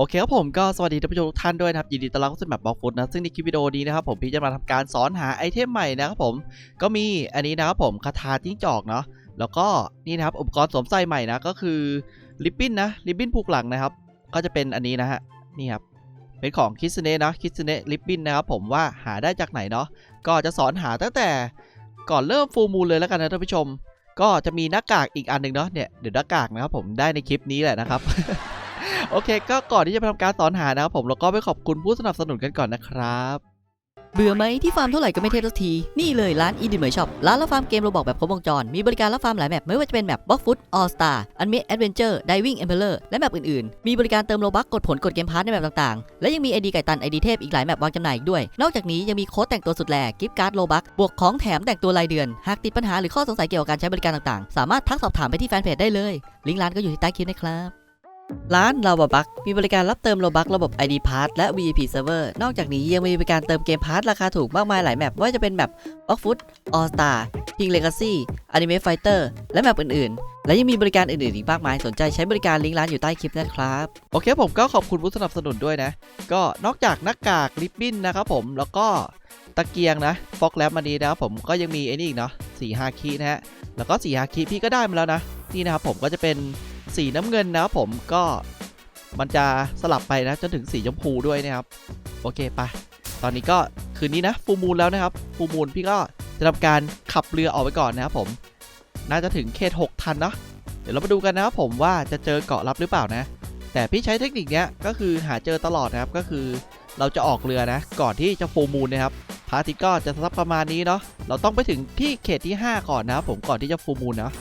โอเคครับผมก็สวัสดีท่านผู้ชมทุกท่านด้วยนะครับยินดีต้อนรับเข้าสู่แมปบล็อกฟุตนะซึ่งในคลิปวิดีโอนี้นะครับผมพี่จะมาทำการสอนหาไอเทมใหม่นะครับผมก็มีอันนี้นะครับผมคาถาจิ้งจอกเนาะแล้วก็นี่นะครับอุปกรณ์สวมใส่ใหม่นะก็คือริบบิ้นนะริบบิ้นผูกหลังนะครับ ก็จะเป็นอันนี้นะฮะนี่ครับเป็นของคิสเนะนะคิสเนะริบบิ้นนะครับผมว่าหาได้จากไหนเนาะก็จะสอนหาตั้งแต่ก่อนเริ่มฟูมูลเลยแล้วกันนะท่านผู้ชม ก็จะมีหน้ากากอีกอันหนึ่งเนาะเนี่ยเดี๋ยวหน้ากากนะครับผมได้ในคลิปนี้แหละนะครับ โอเค ก็ก่อนที่จะไปทำการสอนหานะครับผมเราก็ไปขอบคุณผู้สนับสนุนกันก่อนนะครับ เบื่อไหมที่ฟาร์มเท่าไหร่ก็ไม่เทพสักที นี่เลยร้าน e d i m e r Shop ร้านรับฟาร์มเกมโรบอกแบบครบวงจร มีบริการรับฟาร์มหลายแมปไม่ว่าจะเป็นแมป Block Foot All Star Unmade Adventure Diving Emperor และแมปอื่นๆ มีบริการเติมโลบักกดผลกดเกมพาร์ทในแมปต่างๆ และยังมีไอดีไก่ตันไอดีเทพอีกหลายแมปวางจำหน่ายอีกด้วย นอกจากนี้ยังมีโค้ดแต่งตัวสุดแหลกกิฟต์การ์ดโลบักบวกของแถมแต่งตัวรายเดือนหากติดปัญหาหรือข้อสงสัยเกี่ยวกับการใช้บริการต่างๆ สามารถทักสอบถามไปที่แฟนเพจได้เลย ลิงก์ร้านก็อยู่ที่ใต้คลิปนะครับ ร้านลาวบักมีบริการรับเติมโลบักระบบ ID Pass และ VIP Server นอกจากนี้ยังมีบริการเติมเกมพาร์ทราคาถูกมากมายหลายแมปว่าจะเป็นแมป o f f o o t All Star King Legacy Anime Fighter และแมปอื่นๆ และยังมีบริการอื่นๆ อีกมากมายสนใจใช้บริการลิงก์ร้านอยู่ใต้คลิปนะครับ โอเคผมก็ขอบคุณผู้สนับสนุนด้วยนะ ก็นอกจากหน้ากากริบบิ้นนะครับผมแล้วก็ตะเกียงนะฟอกแลบมานี้นะครับผมก็ยังมีไอ้นี่อีกเนาะสี่ฮาคินะฮะแล้วก็สี่ฮาคิพี่ก็ได้มาแล้วนะนี่นะครับผมก็จะเป็น สีน้ำเงินนะครับผมก็มันจะสลับไปนะจนถึงสีชมพูด้วยนะครับ โอเคไปตอนนี้ก็คืนนี้นะฟูมูลแล้วนะครับฟูมูลพี่ก็จะทำการขับเรือออกไปก่อนนะครับผมน่าจะถึงเขต6ทันเนาะเดี๋ยวเรามาดูกันนะครับผมว่าจะเจอเกาะลับหรือเปล่านะ แต่พี่ใช้เทคนิคเนี้ยก็คือหาเจอตลอดนะครับก็คือเราจะออกเรือนะ ก่อนที่จะฟูมูลนะครับพระอาทิตย์ก็จะสักประมาณนี้เนาะเราต้องไปถึงที่เขตที่ 5 ก่อนนะครับผมก่อนที่จะฟูมูลนะ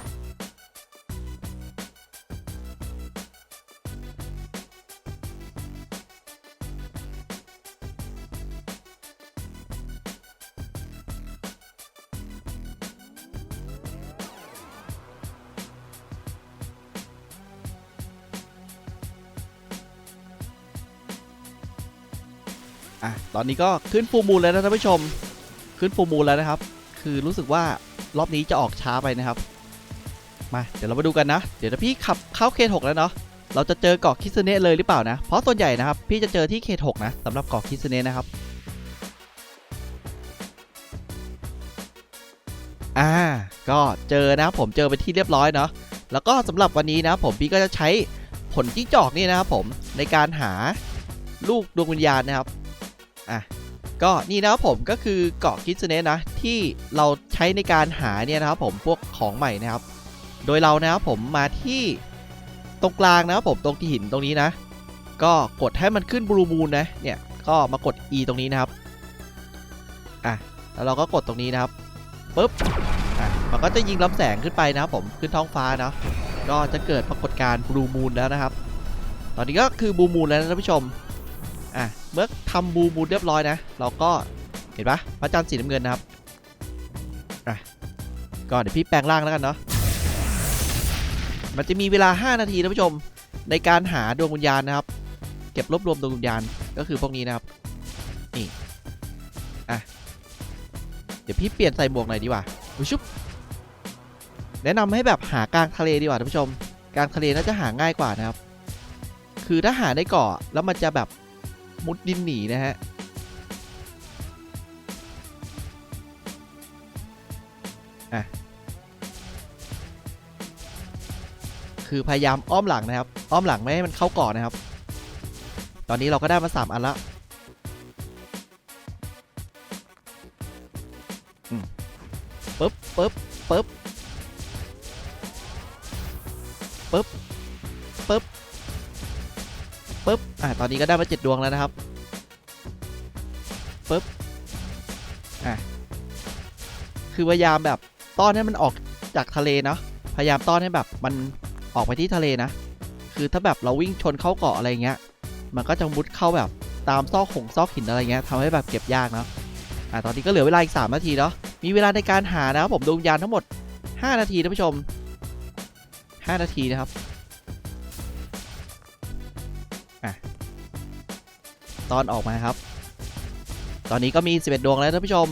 อะตอนนี้ก็ขึ้นฟูมูลแล้วนะท่านผู้ชม ขึ้นฟูมูลแล้วนะครับ คือรู้สึกว่ารอบนี้จะออกช้าไปนะครับ มาเดี๋ยวเรามาดูกันนะ เดี๋ยวถ้าพี่ขับเข้าเขต6แล้วเนาะเราจะเจอเกาะคิสเนะเลยหรือเปล่านะ เพราะส่วนใหญ่นะครับ พี่จะเจอที่เขต6นะสำหรับเกาะคิสเนะนะครับ อ่า ก็เจอนะครับผมเจอไปที่เรียบร้อยเนาะ แล้วก็สำหรับวันนี้นะผมพี่ก็จะใช้ผลจิ้งจอกนี่นะครับผมในการหาลูกดวงวิญญาณนะครับ ก็นี่นะครับผมก็คือเกาะคิสเนะนะที่เราใช้ในการหาเนี่ยนะครับผมพวกของใหม่นะครับ โดยเรานะครับผมมาที่ตรงกลางนะครับผมตรงที่หินตรงนี้นะ ก็กดให้มันขึ้นบลูมูนนะเนี่ยก็มากด E ตรงนี้นะครับอะแล้วเราก็กดตรงนี้นะครับปุ๊บอะมันก็จะยิงลำแสงขึ้นไปนะครับผมขึ้นท้องฟ้านะก็จะเกิดปรากฏการณ์บลูมูนแล้วนะครับ ตอนนี้ก็คือบลูมูนแล้วนะท่านผู้ชม อะเมื่อทำบูมูเรียบร้อยนะ เราก็เห็นปะพระจันทร์สีน้ำเงินนะครับอะก็เดี๋ยวพี่แปลงร่างแล้วกันเนาะมันจะมีเวลา 5 นาทีท่านผู้ชม ในการหาดวงวิญญาณนะครับ เก็บรวบรวมดวงวิญญาณก็คือพวกนี้นะครับนี่อะเดี๋ยวพี่เปลี่ยนใส่หมวกหน่อยดีกว่าอุ๊ยชุบแนะนำให้แบบหากลางทะเลดีกว่าท่านผู้ชมกลางทะเลน่าจะหาง่ายกว่านะครับ คือถ้าหาได้เกาะแล้วมันจะแบบ มุดดินหนีนะฮะอะคือพยายามอ้อมหลังนะครับ อ้อมหลังไม่ให้มันเข้าก่อนนะครับ ตอนนี้เราก็ได้มาสามอันล้วอืมปึ๊บปึ๊บ อะตอนนี้ก็ได้มาเจ็ดดวงแล้วนะครับปุ๊บอะคือพยายามแบบต้อนให้มันออกจากทะเลเนาะพยายามต้อนให้แบบมันออกไปที่ทะเลนะ คือถ้าแบบเราวิ่งชนเข้าเกาะอะไรเงี้ย มันก็จะมุดเข้าแบบตามซอกหงซอกหินอะไรเงี้ยทำให้แบบเก็บยากเนาะอะตอนนี้ก็เหลือเวลาอีก3นาทีเนาะมีเวลาในการหานะครับผมดวงวิญญาณทั้งหมด 5 นาทีท่านผู้ชม 5 นาทีนะครับ ตอนออกมาครับ ตอนนี้ก็มี 11 ดวงแล้วท่านผู้ชม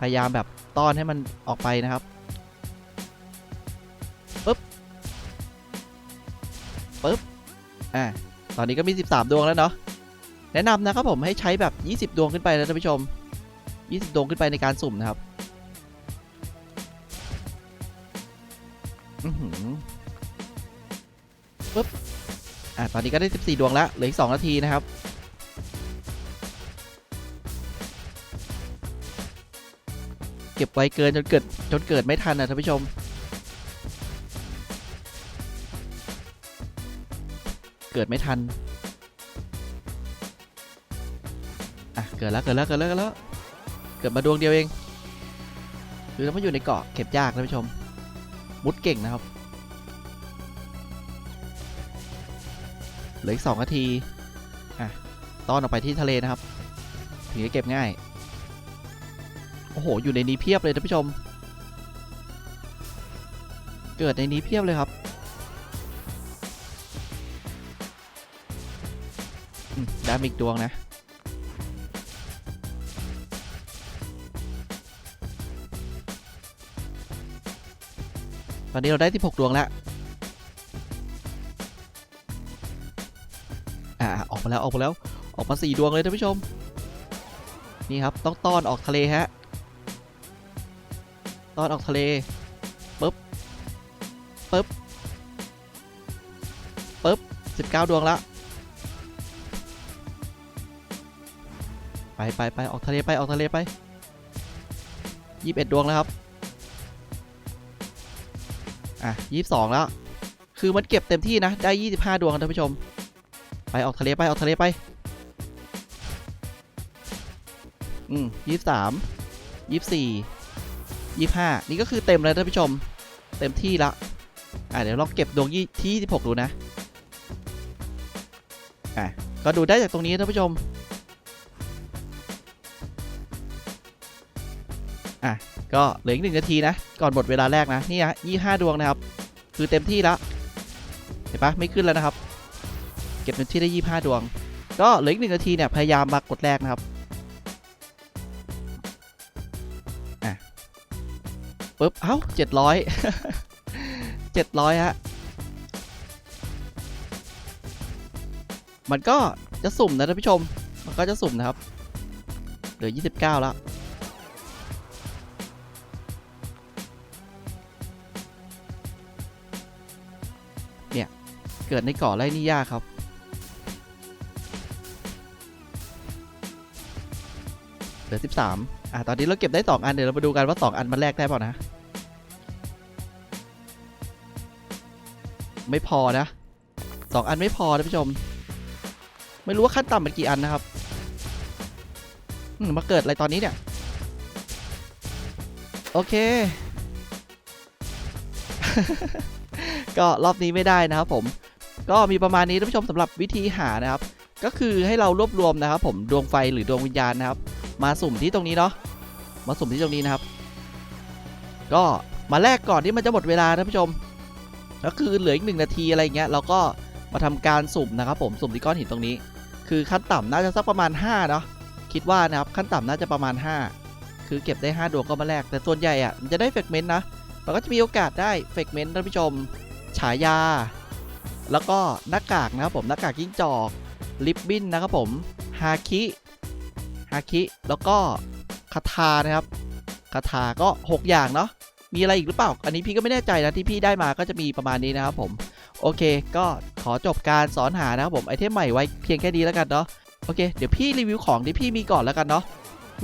พยายามแบบต้อนให้มันออกไปนะครับปึ๊บปึ๊บอ่าตอนนี้ก็มี 13 ดวงแล้วเนาะแนะนำนะครับผมให้ใช้แบบ 20 ดวงขึ้นไปนะท่านผู้ชม 20 ดวงขึ้นไปในการสุ่มนะครับอือหือปึ๊บ่ตอนนี้ก็ได้ 14 ดวงแล้วเหลืออีก 2 นาทีนะครับเก็บไว้เกินจนเกิดจนเกิดไม่ทันนะท่านผู้ชม เกิดไม่ทัน อะ เกิดแล้วเกิดแล้วเกิดแล้วเกิดแล้ว เกิดมาดวงเดียวเอง คือถ้ามาอยู่ในเกาะเก็บยากท่านผู้ชม มุดเก่งนะครับ เหลืออีกสองนาที อะ ต้อนออกไปที่ทะเลนะครับ ถึงจะเก็บง่าย โอ้โห อยู่ในนี้เพียบเลยท่านผู้ชม เกิดในนี้เพียบเลยครับได้มอีกดวงนะ ตอนนี้เราได้16ดวงแล้ว มาแล้วออกมาแล้วออกมา4ดวงเลยท่านผู้ชม นี่ครับต้องต้อนออกทะเลฮะตอนออกทะเลปึ๊บปึ๊บปึ๊บสิบเก้าดวงละไปไปไปออกทะเลไปออกทะเลไปยี่สิบเอ็ดดวงแล้วครับอะยี่สิบสองแล้ว คือมันเก็บเต็มที่นะ ได้ยี่สิบห้าดวงครับท่านผู้ชม ไปออกทะเลไปออกทะเลไปอืมยี่สิบสามยี่สิบสี่ยี่ห้านี่ก็คือเต็มเลยท่านผู้ชม เต็มที่ละอะเดี๋ยวลองเก็บดวงยี่ที่ที่หกดูนะอะก็ดูได้จากตรงนี้ท่านผู้ชมอะก็เหลืออีกหนึ่งนาทีนะก่อนหมดเวลาแรกนะนี่ฮะยี่ห้าดวงนะครับ คือเต็มที่ละเห็นปะไม่ขึ้นแล้วนะครับ เก็บเต็มที่ได้ยี่ห้าดวง ก็เหลืออีกหนึ่งนาทีเนี่ยพยายามมากดแรกนะครับปุ๊บ เอ้าเจ็ดร้อยเจ็ดร้อยฮะ มันก็จะสุ่มนะท่านผู้ชม มันก็จะสุ่มนะครับ เหลือ29แล้ว เนี่ย เกิดในเกาะไรนี่ยากครับ ลือ 13อะตอนนี้เราเก็บได้ 2 อัน เดี๋ยวเรามาดูกันว่า 2 อันมันแลกได้เปล่านะ ไม่พอนะ 2 อันไม่พอท่านผู้ชม ไม่รู้ว่าขั้นต่ำมันกี่อันนะครับมาเกิดอะไรตอนนี้เนี่ย โอเค ก็รอบนี้ไม่ได้นะครับผม ก็มีประมาณนี้ท่านผู้ชมสำหรับวิธีหานะครับก็คือให้เรารวบรวมนะครับผมดวงไฟหรือดวงวิญญาณนะครับ มาสุ่มที่ตรงนี้เนาะมาสุ่มที่ตรงนี้นะครับ ก็มาแลกก่อนที่มันจะหมดเวลาท่านผู้ชมก็คือเหลืออีกหนึ่งนาทีอะไรเงี้ยเราก็มาทำการสุ่มนะครับ ผมสุ่มที่ก้อนหินตรงนี้ คือขั้นต่ำน่าจะสักประมาณ5เนาะคิดว่านะครับขั้นต่ำน่าจะประมาณ 5 คือเก็บได้ 5 ดวงก็มาแลกแต่ส่วนใหญ่อะมันจะได้เฟกเมนต์นะมันก็จะมีโอกาสได้เฟกเมนต์ท่านผู้ชม ฉายา แล้วก็หน้ากากนะครับผมหน้ากากยิ่งจอกลิปบินนะครับผมฮาคิ ฮาคิ แล้วก็คาถานะครับคาถาก็ 6 อย่างเนาะมีอะไรอีกหรือเปล่า อันนี้พี่ก็ไม่แน่ใจนะที่พี่ได้มาก็จะมีประมาณนี้นะครับผม โอเค ก็ขอจบการสอนหานะครับผมไอเทมใหม่ไว้เพียงแค่นี้แล้วกันเนาะโอเค เดี๋ยวพี่รีวิวของที่พี่มีก่อนแล้วกันเนาะ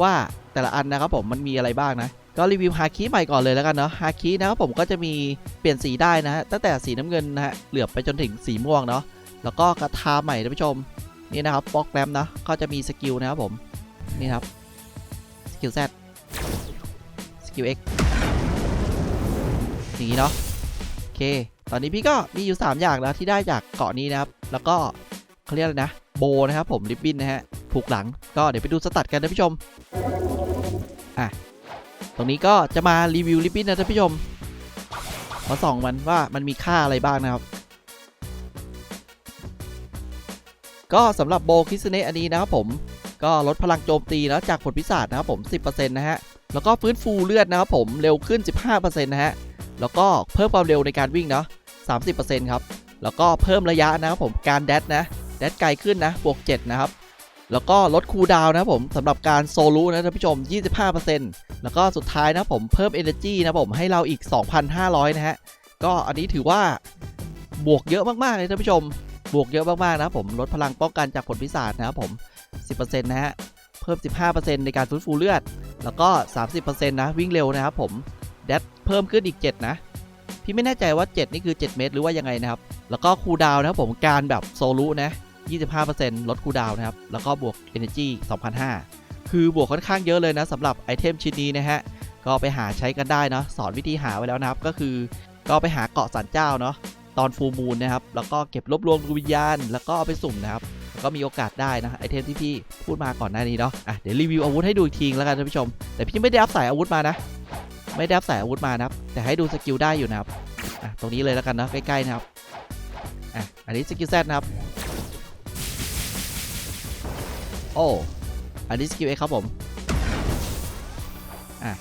ว่าแต่ละอันนะครับผมมันมีอะไรบ้างนะ ก็รีวิวฮาคิใหม่ก่อนเลยแล้วกันเนาะฮาคินะครับผมก็จะมีเปลี่ยนสีได้นะฮะตั้งแต่สีน้ำเงินนะฮะเหลือบไปจนถึงสีม่วงเนาะแล้วก็คาถาใหม่ท่านผู้ชมนี่นะครับบล็อกแรมนะก็จะมีสกิลนะครับผม นี่ครับ สกิล Z สกิล X อย่างนี้เนาะโอเค ตอนนี้พี่ก็มีอยู่ 3 อย่างแล้วที่ได้จากเกาะนี้นะครับ แล้วก็เขาเรียกอะไรนะ โบนะครับผมริบบิ้นนะฮะผูกหลังก็เดี๋ยวไปดูสตัดกันนะผู้ชมอะตรงนี้ก็จะมารีวิวริบบิ้นนะท่านผู้ชมมาส่องมันว่ามันมีค่าอะไรบ้างนะครับ ก็สำหรับโบคิสเนะอันนี้นะครับผม ก็ลดพลังโจมตีนะจากผลพิศาจนะครับผม 10%นะฮะ แล้วก็ฟื้นฟูเลือดนะครับผมเร็วขึ้น 15%นะฮะ แล้วก็เพิ่มความเร็วในการวิ่งเนาะ 30%ครับ แล้วก็เพิ่มระยะนะครับผมการแดดนะ แดดไกลขึ้นนะ บวก 7 นะครับ แล้วก็ลดคูลดาวน์นะครับผมสำหรับการโซลูนะท่านผู้ชม 25%แล้วก็สุดท้ายนะผมเพิ่ม Energy นะผมให้เราอีก 2,500 นะฮะ ก็อันนี้ถือว่าบวกเยอะมากๆเลยท่านผู้ชมบวกเยอะมากๆนะผมลดพลังป้องกันจากผลพิศาจนะครับผม 10%นะฮะ เพิ่ม 15%ในการฟื้นฟูเลือด แล้วก็ 30%นะ วิ่งเร็วนะครับผมแดดเพิ่มขึ้นอีก 7 นะ พี่ไม่แน่ใจว่า 7 นี่คือ 7 เมตร หรือว่ายังไงนะครับ แล้วก็คูลดาวน์นะครับผมการแบบโซลูนะ 25%ลดคูลดาวน์นะครับ แล้วก็บวก Energy 2,500 คือบวกค่อนข้างเยอะเลยนะสำหรับไอเทมชิ้นนี้นะฮะ ก็ไปหาใช้กันได้เนาะสอนวิธีหาไว้แล้วนะครับ ก็คือ ก็ไปหาเกาะสันเจ้าเนาะตอนฟูมูลนะครับ แล้วก็เก็บรวบรวมดวงวิญญาณ แล้วก็เอาไปสุ่มนะครับ ก็มีโอกาสได้นะไอเทมที่พี่พูดมาก่อนหน้านี้เนาะอะเดี๋ยวรีวิวอาวุธให้ดูอีกทีแล้วกันท่านผู้ชม แต่พี่ไม่ได้อัพสายอาวุธมานะ ไม่ได้อัพสายอาวุธมานะครับแต่ให้ดูสกิลได้อยู่นะครับอะตรงนี้เลยแล้วกันเนาะใกล้ๆนะครับอะอันนี้สกิลแซดนะครับโอ้อันนี้สกิลเอครับผมอะ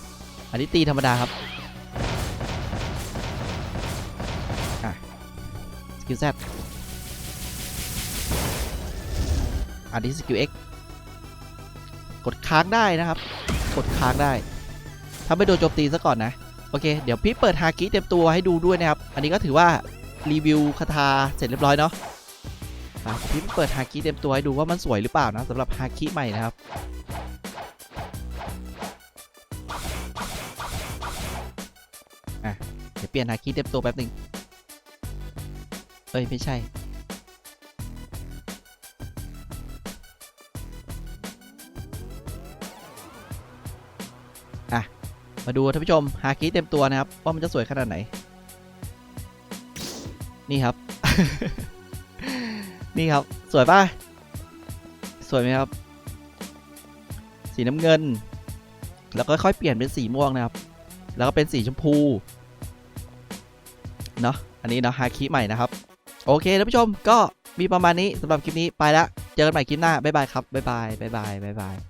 อันนี้ตีธรรมดาครับอะสกิล Z อันนี้สกิล X กดค้างได้นะครับ กดค้างได้ถ้าไม่โดนโจมตีซะก่อนนะ โอเค เดี๋ยวพี่เปิดฮากิเต็มตัวให้ดูด้วยนะครับ อันนี้ก็ถือว่ารีวิวคาถาเสร็จเรียบร้อยเนาะพี่เปิดฮาคิเต็มตัวให้ดูว่ามันสวยหรือเปล่านะสำหรับฮาคิใหม่นะครับอะเดี๋ยวเปลี่ยนฮาคิเต็มตัวแป๊บหนึ่งเอ้ยไม่ใช่ มาดูท่านผู้ชมฮาคิเต็มตัวนะครับว่ามันจะสวยขนาดไหน นี่ครับ นี่ครับสวยป่ะสวยไหมครับ สีน้ำเงิน แล้วก็ค่อยเปลี่ยนเป็นสีม่วงนะครับ แล้วก็เป็นสีชมพูเนาะอันนี้เนาะฮาคิใหม่นะครับ โอเคท่านผู้ชมก็มีประมาณนี้สำหรับคลิปนี้ไปละเจอกันใหม่คลิปหน้าบ๊ายบายครับบ๊ายบายบ๊ายบายบ๊ายบาย